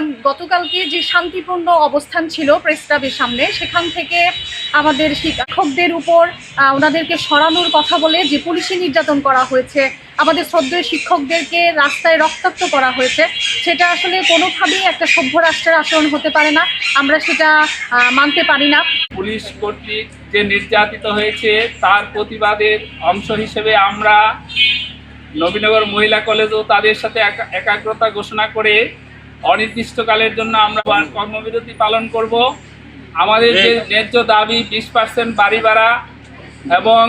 গতকালকে যে শান্তিপূর্ণ অবস্থান ছিল প্রেস ক্লাবের সামনে, সেখান থেকে আমাদের শিক্ষকদের উপর ওনাদেরকে সরানোর কথা বলে যে পুলিশি নির্যাতন করা হয়েছে, আমাদের শ্রদ্ধেয় শিক্ষকদেরকে রাস্তায় রক্তাক্ত করা হয়েছে, সেটা আসলে কোনোভাবেই একটা সভ্য রাষ্ট্রের আচরণ হতে পারে না। আমরা সেটা মানতে পারি না। পুলিশ কর্তৃক যে নির্যাতিত হয়েছে, তার প্রতিবাদের অংশ হিসেবে আমরা নবীনগর মহিলা কলেজও তাদের সাথে একা- একাগ্রতা ঘোষণা করে অনির্দিষ্টকালের জন্য আমরা কর্মবিরতি পালন করব। আমাদের যে ন্যায্য দাবি বিশ পার্সেন্ট বাড়ি ভাড়া এবং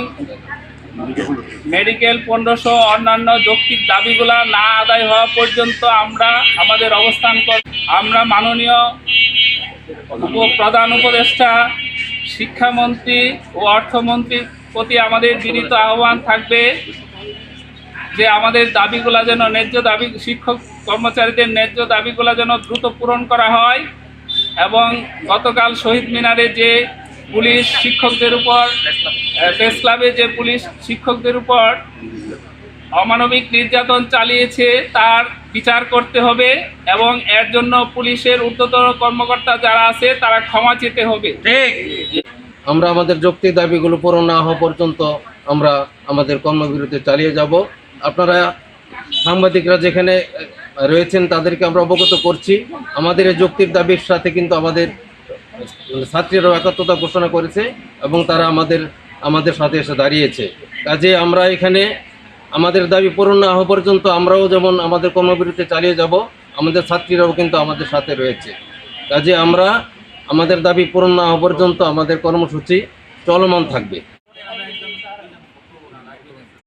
মেডিকেল পনেরোশো অন্যান্য যৌক্তিক দাবিগুলা না আদায় হওয়া পর্যন্ত আমরা আমাদের অবস্থান কর আমরা মাননীয় প্রধান উপদেষ্টা শিক্ষামন্ত্রী ও অর্থমন্ত্রীর প্রতি আমাদের বিনীত আহ্বান থাকবে যে আমাদের দাবিগুলা যেন ন্যায্য দাবি শিক্ষক কর্মচারীদের ন্যায্য দাবিগুলো যেন দ্রুত পূরণ করা হয় এবং গতকাল শহীদ মিনারে যে পুলিশ শিক্ষকদের উপর প্রেস ক্লাবে যে পুলিশ শিক্ষকদের উপর অমানবিক নির্যাতন চালিয়েছে, তার বিচার করতে হবে এবং এর জন্য পুলিশের ঊর্ধ্বতর কর্মকর্তা যারা আছে, তারা ক্ষমা চেতে হবে। আমরা আমাদের যৌক্তিক দাবিগুলো পূরণ না হওয়া পর্যন্ত আমরা আমাদের কর্মবিরতি চালিয়ে যাব। আপনারা সাংবাদিকরা যেখানে রয়েছেন, তাদেরকে আমরা অবগত করছি। আমাদের এই যৌক্তিক দাবির সাথে কিন্তু আমাদের ছাত্রীরাও একাত্মতা ঘোষণা করেছে এবং তারা আমাদের আমাদের সাথে এসে দাঁড়িয়েছে। কাজে আমরা এখানে আমাদের দাবি পূরণ না হওয়া পর্যন্ত আমরাও যেমন আমাদের কর্মবিরতি চালিয়ে যাব, আমাদের ছাত্রীরাও কিন্তু আমাদের সাথে রয়েছে। কাজে আমরা আমাদের দাবি পূরণ না হওয়া পর্যন্ত আমাদের কর্মসূচি চলমান থাকবে।